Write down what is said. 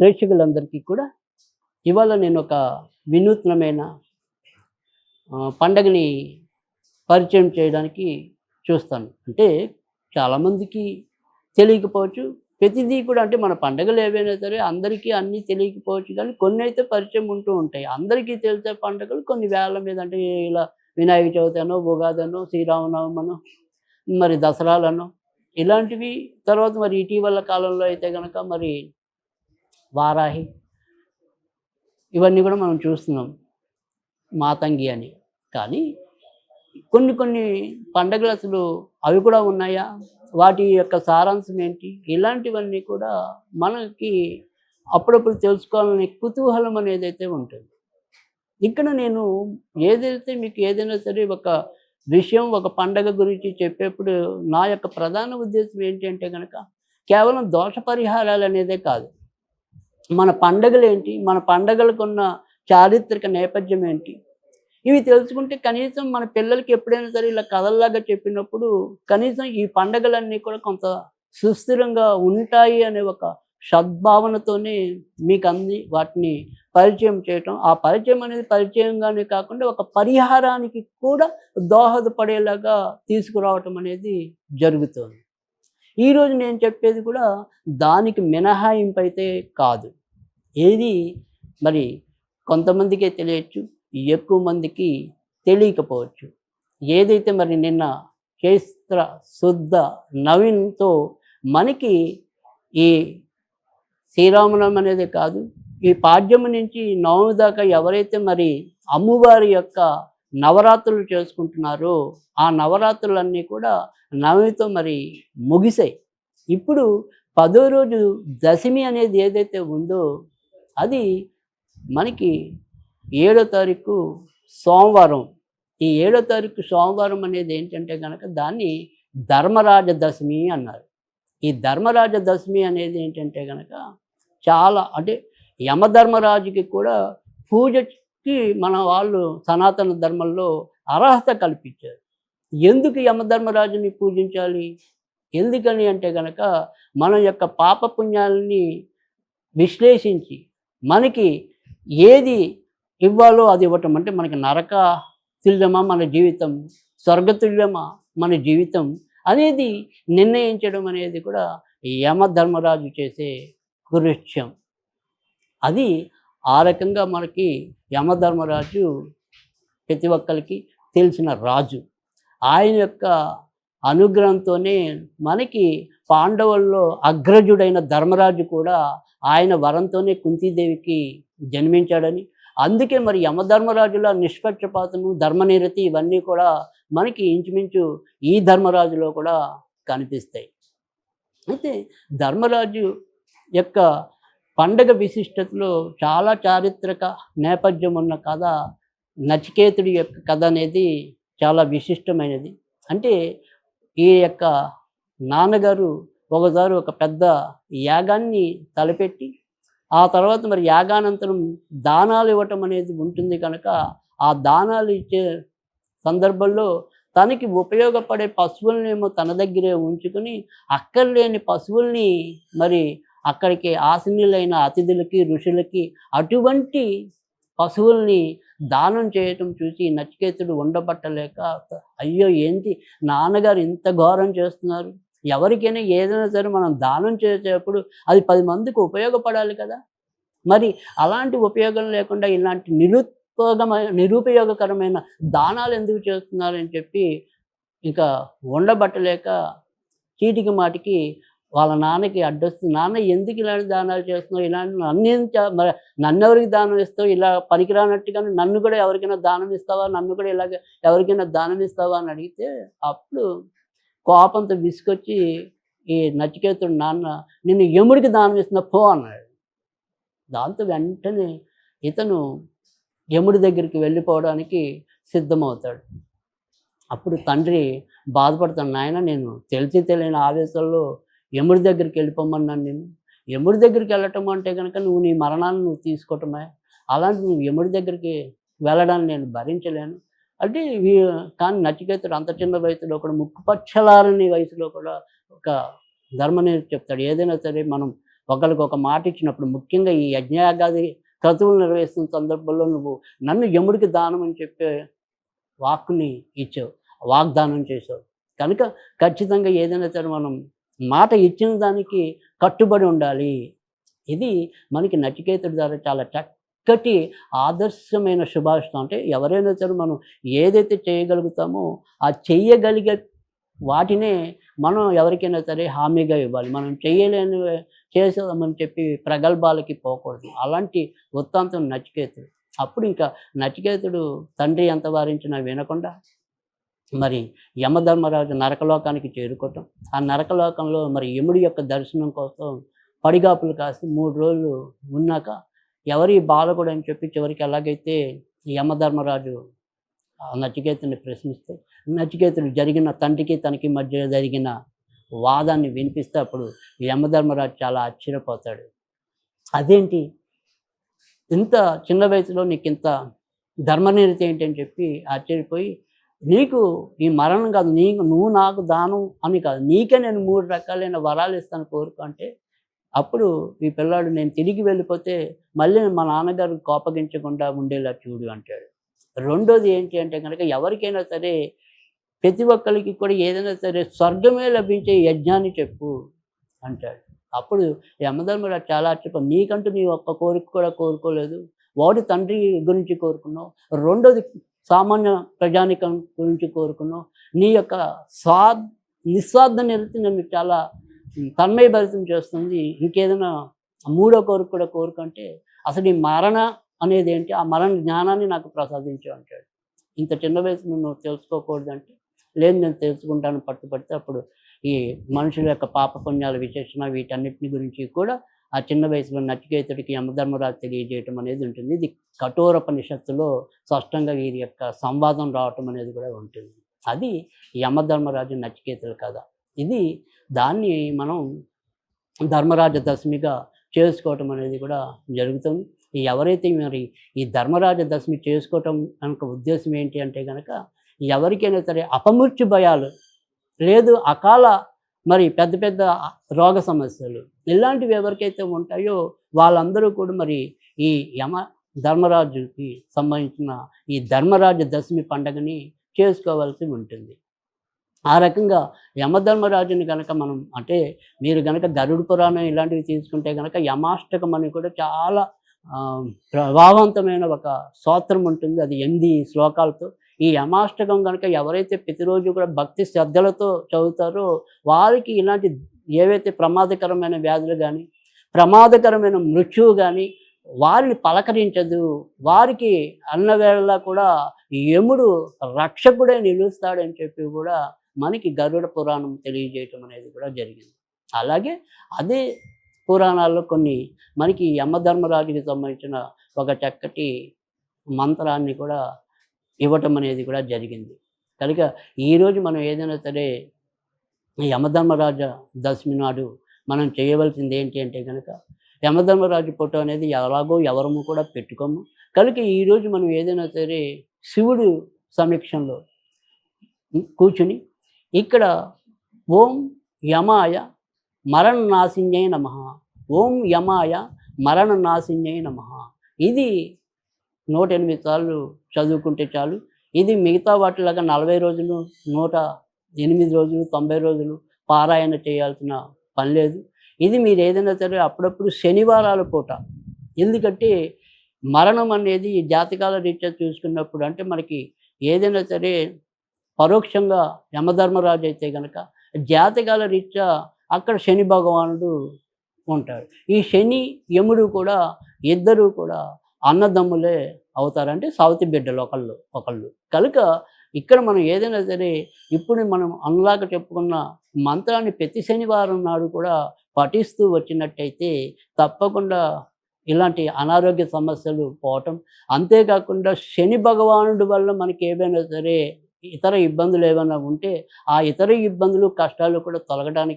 ప్రేక్షకులందరికీ కూడా ఇవాళ నేను ఒక వినూత్నమైన పండగని పరిచయం చేయడానికి చూస్తాను. అంటే చాలామందికి తెలియకపోవచ్చు. ప్రతిదీ కూడా అంటే మన పండగలు ఏవైనా సరే అందరికీ అన్నీ తెలియకపోవచ్చు కానీ కొన్ని అయితే పరిచయం ఉంటూ ఉంటాయి. అందరికీ తెలిసే పండగలు కొన్ని వేల మీద అంటే ఇలా వినాయక చవితి అనో ఉగాదనో శ్రీరామనవమనో మరి దసరాలనో ఇలాంటివి. తర్వాత మరి ఇటీవల కాలంలో అయితే కనుక మరి వారాహి. ఇవన్నీ కూడా మనం చూస్తున్నాం. మాతంగి అని. కానీ కొన్ని కొన్ని పండగలు అసలు అవి కూడా ఉన్నాయా? వాటి యొక్క సారాంశం ఏంటి? ఇలాంటివన్నీ కూడా మనకి అప్పుడప్పుడు తెలుసుకోవాలనే కుతూహలం అనేది అయితే ఉంటుంది. ఇక్కడ నేను ఏదైతే మీకు ఏదైనా సరే ఒక విషయం ఒక పండగ గురించి చెప్పేప్పుడు నా యొక్క ప్రధాన ఉద్దేశం ఏంటి అంటే కనుక కేవలం దోష పరిహారాలు అనేదే కాదు. మన పండగలు ఏంటి మన పండగలకు ఉన్న చారిత్రక నేపథ్యం ఏంటి ఇవి తెలుసుకుంటే కనీసం మన పిల్లలకి ఎప్పుడైనా సరే ఇలా కథల్లాగా చెప్పినప్పుడు కనీసం ఈ పండగలన్నీ కూడా కొంత సుస్థిరంగా ఉంటాయి అనే ఒక సద్భావనతోనే మీకు అంది వాటిని పరిచయం చేయటం. ఆ పరిచయం అనేది పరిచయంగానే కాకుండా ఒక పరిహారానికి కూడా దోహదపడేలాగా తీసుకురావటం అనేది జరుగుతుంది. ఈరోజు నేను చెప్పేది కూడా దానికి మినహాయింపు అయితే కాదు. ఏది? మరి కొంతమందికే తెలియచ్చు ఎక్కువ మందికి తెలియకపోవచ్చు. ఏదైతే మరి నిన్న చైత్ర శుద్ధ నవీన్తో మనకి ఈ శ్రీరామనవం అనేది కాదు ఈ పాడ్యము నుంచి నవమి దాకా ఎవరైతే మరి అమ్మవారి యొక్క నవరాత్రులు చేసుకుంటున్నారో ఆ నవరాత్రులన్నీ కూడా నవమితో మరి ముగిసాయి ఇప్పుడు పదో రోజు దశమి అనేది ఏదైతే ఉందో అది మనకి ఏడో తారీఖు సోమవారం. ఈ ఏడో తారీఖు సోమవారం అనేది ఏంటంటే కనుక దాన్ని ధర్మరాజ దశమి అన్నారు. ఈ ధర్మరాజ దశమి అనేది ఏంటంటే కనుక చాలా అంటే యమధర్మరాజుకి కూడా పూజకి మన వాళ్ళు సనాతన ధర్మంలో అర్హత కల్పించారు. ఎందుకు యమధర్మరాజుని పూజించాలి? ఎందుకని అంటే కనుక మన యొక్క పాపపుణ్యాలని విశ్లేషించి మనకి ఏది ఇవ్వాలో అది ఇవ్వటం అంటే మనకి నరక తుల్యమా మన జీవితం స్వర్గతుల్యమా మన జీవితం అనేది నిర్ణయించడం అనేది కూడా యమధర్మరాజు చేసే కృత్యం. అది ఆ రకంగా మనకి యమధర్మరాజు ప్రతి ఒక్కరికి తెలిసిన రాజు. ఆయన యొక్క అనుగ్రహంతోనే మనకి పాండవుల్లో అగ్రజుడైన ధర్మరాజు కూడా ఆయన వరంతోనే కుంతీదేవికి జన్మించాడని. అందుకే మరి యమధర్మరాజుల నిష్పక్షపాతము ధర్మనిరతి ఇవన్నీ కూడా మనకి ఇంచుమించు ఈ ధర్మరాజులో కూడా కనిపిస్తాయి. అయితే ధర్మరాజు యొక్క పండగ విశిష్టతలో చాలా చారిత్రక నేపథ్యం ఉన్న కథ నచికేతుడి యొక్క కథ అనేది చాలా విశిష్టమైనది. అంటే ఈ యొక్క నాన్నగారు ఒకసారి ఒక పెద్ద యాగాన్ని తలపెట్టి ఆ తర్వాత మరి యాగానంతరం దానాలు ఇవ్వటం అనేది ఉంటుంది కనుక ఆ దానాలు ఇచ్చే సందర్భంలో తనకి ఉపయోగపడే పశువులనేమో తన దగ్గరే ఉంచుకొని అక్కర్లేని పశువుల్ని మరి అక్కడికి ఆసనీయులైన అతిథులకి ఋషులకి అటువంటి పశువుల్ని దానం చేయటం చూసి నచికేతుడు ఉండబట్టలేక అయ్యో ఏంటి నాన్నగారు ఇంత ఘోరం చేస్తున్నారు? ఎవరికైనా ఏదైనా సరే మనం దానం చేసేటప్పుడు అది పది మందికి ఉపయోగపడాలి కదా. మరి అలాంటి ఉపయోగం లేకుండా ఇలాంటి నిరుపయోగమైన నిరుపయోగకరమైన దానాలు ఎందుకు చేస్తున్నారని చెప్పి ఇంకా ఉండబట్టలేక చీటికి మాటికి వాళ్ళ నాన్నకి అడ్డొస్తుంది నాన్న ఎందుకు ఇలాంటి దానాలు చేస్తున్నావు? ఇలాంటి నన్ను మరి నన్ను ఎవరికి దానం ఇస్తావు? ఇలా పనికిరానట్టుగానే నన్ను కూడా ఎవరికైనా దానం ఇస్తావా? నన్ను కూడా ఇలాగ ఎవరికైనా దానం ఇస్తావా? అని అడిగితే అప్పుడు కోపంతో విసుకొచ్చి ఈ నచికేతుడు నాన్న నిన్ను యముడికి దానం ఇస్తున్న పో అన్నాడు. దాంతో వెంటనే ఇతను యముడి దగ్గరికి వెళ్ళిపోవడానికి సిద్ధమవుతాడు. అప్పుడు తండ్రి బాధపడతాడు నాయన నేను తెలిసి తెలియని ఆవేశంలో యముడి దగ్గరికి వెళ్ళిపోమన్నాను నేను. యముడి దగ్గరికి వెళ్ళటం అంటే కనుక నువ్వు నీ మరణాన్ని నువ్వు తీసుకోవటమే. అలాంటి నువ్వు యముడి దగ్గరికి వెళ్ళడాన్ని నేను భరించలేను. అంటే కానీ నచికేతుడు అంత చిన్న వయసులో కూడా ముక్కుపచ్చలారని వయసులో కూడా ఒక ధర్మని చెప్తాడు. ఏదైనా సరే మనం ఒకరికి ఒక మాట ఇచ్చినప్పుడు ముఖ్యంగా ఈ యజ్ఞయాగాది క్రతువులు నిర్వహిస్తున్న సందర్భంలో నువ్వు నన్ను యముడికి దానం అని చెప్పే వాక్కుని ఇచ్చావు వాగ్దానం చేసావు కనుక ఖచ్చితంగా ఏదైనా సరే మనం మాట ఇచ్చిన దానికి కట్టుబడి ఉండాలి. ఇది మనకి నచికేతుడి ద్వారా చాలా చక్కటి ఆదర్శమైన శుభాషితం అంటే ఎవరైనా సరే మనం ఏదైతే చేయగలుగుతామో ఆ చేయగలిగే వాటినే మనం ఎవరికైనా సరే హామీగా ఇవ్వాలి. మనం చేయలేని చేసేదామని చెప్పి ప్రగల్భాలకి పోకూడదు. అలాంటి వృత్తాంతం నచికేతుడు. అప్పుడు ఇంకా నచికేతుడు తండ్రి ఎంత వారించినా వినకుండా మరి యమధర్మరాజు నరకలోకానికి చేరుకోవటం. ఆ నరకలోకంలో మరి యముడి యొక్క దర్శనం కోసం పడిగాపులు కాసి మూడు రోజులు ఉన్నాక ఎవరి బాలకుడు అని చెప్పి చివరికి ఎలాగైతే యమధర్మరాజు ఆ నచికేతుని ప్రశ్నిస్తే నచికేతుడు జరిగిన తండ్రికి తనకి మధ్య జరిగిన వాదాన్ని వినిపిస్తే అప్పుడు యమధర్మరాజు చాలా ఆశ్చర్యపోతాడు. అదేంటి? ఇంత చిన్న వయసులో నీకు ఇంత ధర్మనిరతి ఏంటి అని చెప్పి ఆశ్చర్యపోయి నీకు ఈ మరణం కాదు నీకు నువ్వు నాకు దానం అని కాదు నీకే నేను మూడు రకాలైన వరాలు ఇస్తాను కోరుకుంటే అప్పుడు ఈ పిల్లాడు నేను తిరిగి వెళ్ళిపోతే మళ్ళీ మా నాన్నగారు కోపగించకుండా ఉండేలా చూడు అంటాడు. రెండోది ఏంటి అంటే కనుక ఎవరికైనా సరే ప్రతి ఒక్కరికి కూడా ఏదైనా సరే స్వర్గమే లభించే యజ్ఞాన్ని చెప్పు అంటాడు. అప్పుడు యమధర్మరాజు చాలా ఆశ్చర్యం నీకంటూ నీ ఒక్క కోరిక కూడా కోరుకోలేదు. వాడి తండ్రి గురించి కోరుకున్నావు. రెండోది సామాన్య ప్రజానికం గురించి కోరుకున్నావు. నీ యొక్క స్వా నిస్వార్థ నిరతి నన్ను చాలా తన్మయభరితం చేస్తుంది. ఇంకేదైనా మూడో కోరిక కూడా కోరుకుంటే అసలు ఈ మరణ అనేది ఏంటి? ఆ మరణ జ్ఞానాన్ని నాకు ప్రసాదించు అంటాడు. ఇంత చిన్న వయసు నువ్వు తెలుసుకోకూడదు అంటే లేదు నేను తెలుసుకుంటాను పట్టుపడితే అప్పుడు ఈ మనుషుల యొక్క పాప పుణ్యాల విశేషణ వీటన్నిటిని గురించి కూడా ఆ చిన్న వయసులో నచికేతుడికి యమధర్మరాజు తెలియజేయటం అనేది ఉంటుంది. ఇది కఠోరపనిషత్తులో స్పష్టంగా వీరి యొక్క సంవాదం రావటం అనేది కూడా ఉంటుంది. అది యమధర్మరాజు నచికేతుల కథ. ఇది దాన్ని మనం ధర్మరాజ దశమిగా చేసుకోవటం అనేది కూడా జరుగుతుంది. ఎవరైతే మరి ఈ ధర్మరాజ దశమి చేసుకోవటం కనుక ఉద్దేశం ఏంటి అంటే కనుక ఎవరికైనా సరే అపమృత్యు భయాలు లేదు అకాల మరి పెద్ద పెద్ద రోగ సమస్యలు ఇలాంటివి ఎవరికైతే ఉంటాయో వాళ్ళందరూ కూడా మరి ఈ యమ ధర్మరాజుకి సంబంధించిన ఈ ధర్మరాజ దశమి పండగని చేసుకోవాల్సి ఉంటుంది. ఆ రకంగా యమధర్మరాజుని కనుక మనం అంటే మీరు కనుక గరుడు పురాణం ఇలాంటివి తీసుకుంటే కనుక యమాష్టకం అని కూడా చాలా ప్రభావవంతమైన ఒక స్తోత్రం ఉంటుంది. అది ఎనిమిది శ్లోకాలతో. ఈ యమాష్టకం కనుక ఎవరైతే ప్రతిరోజు కూడా భక్తి శ్రద్ధలతో చదువుతారో వారికి ఇలాంటి ఏవైతే ప్రమాదకరమైన వ్యాధులు కానీ ప్రమాదకరమైన మృత్యువు కానీ వారిని పలకరించదు. వారికి అన్నవేళలా కూడా యముడు రక్షకుడే నిలుస్తాడని చెప్పి కూడా మనకి గరుడ పురాణం తెలియజేయటం అనేది కూడా జరిగింది. అలాగే అదే పురాణాల్లో కొన్ని మనకి యమధర్మరాజుకి సంబంధించిన ఒక చక్కటి మంత్రాన్ని కూడా ఇవ్వటం అనేది కూడా జరిగింది. కనుక ఈరోజు మనం ఏదైనా సరే యమధర్మరాజు యమధర్మరాజ దశమి నాడు మనం చేయవలసింది ఏంటి అంటే కనుక యమధర్మరాజు ఫోటో అనేది ఎలాగో ఎవరము కూడా పెట్టుకోము. కనుక ఈరోజు మనం ఏదైనా సరే శివుడు సమీక్షంలో కూర్చుని ఇక్కడ ఓం యమాయ మరణ నాశింజయ నమ. ఓం యమాయ మరణ నాశింజయ నమ. ఇది నూట ఎనిమిది సార్లు చదువుకుంటే చాలు. ఇది మిగతా వాటిలాగా నలభై రోజులు నూట ఎనిమిది రోజులు తొంభై రోజులు పారాయణ చేయాల్సిన పని లేదు. ఇది మీరు ఏదైనా సరే అప్పుడప్పుడు శనివారాల పూట. ఎందుకంటే మరణం అనేది జాతకాల రీత్యా చూసుకున్నప్పుడు అంటే మనకి ఏదైనా సరే పరోక్షంగా యమధర్మరాజు అయితే కనుక జాతకాల రీత్యా అక్కడ శని భగవానుడు ఉంటాడు. ఈ శని యముడు కూడా ఇద్దరు కూడా అన్నదమ్ములే అవుతారంటే సవతి బిడ్డలు ఒకళ్ళు ఒకళ్ళు. కనుక ఇక్కడ మనం ఏదైనా సరే ఇప్పుడు మనం అనులాగా చెప్పుకున్న మంత్రాన్ని ప్రతి శనివారం నాడు కూడా పఠిస్తూ వచ్చినట్టయితే తప్పకుండా ఇలాంటి అనారోగ్య సమస్యలు పోవటం. అంతేకాకుండా శని భగవానుడి వల్ల మనకి ఏమైనా సరే ఇతర ఇబ్బందులు ఏమైనా ఉంటే ఆ ఇతర ఇబ్బందులు కష్టాలు కూడా తొలగడానికి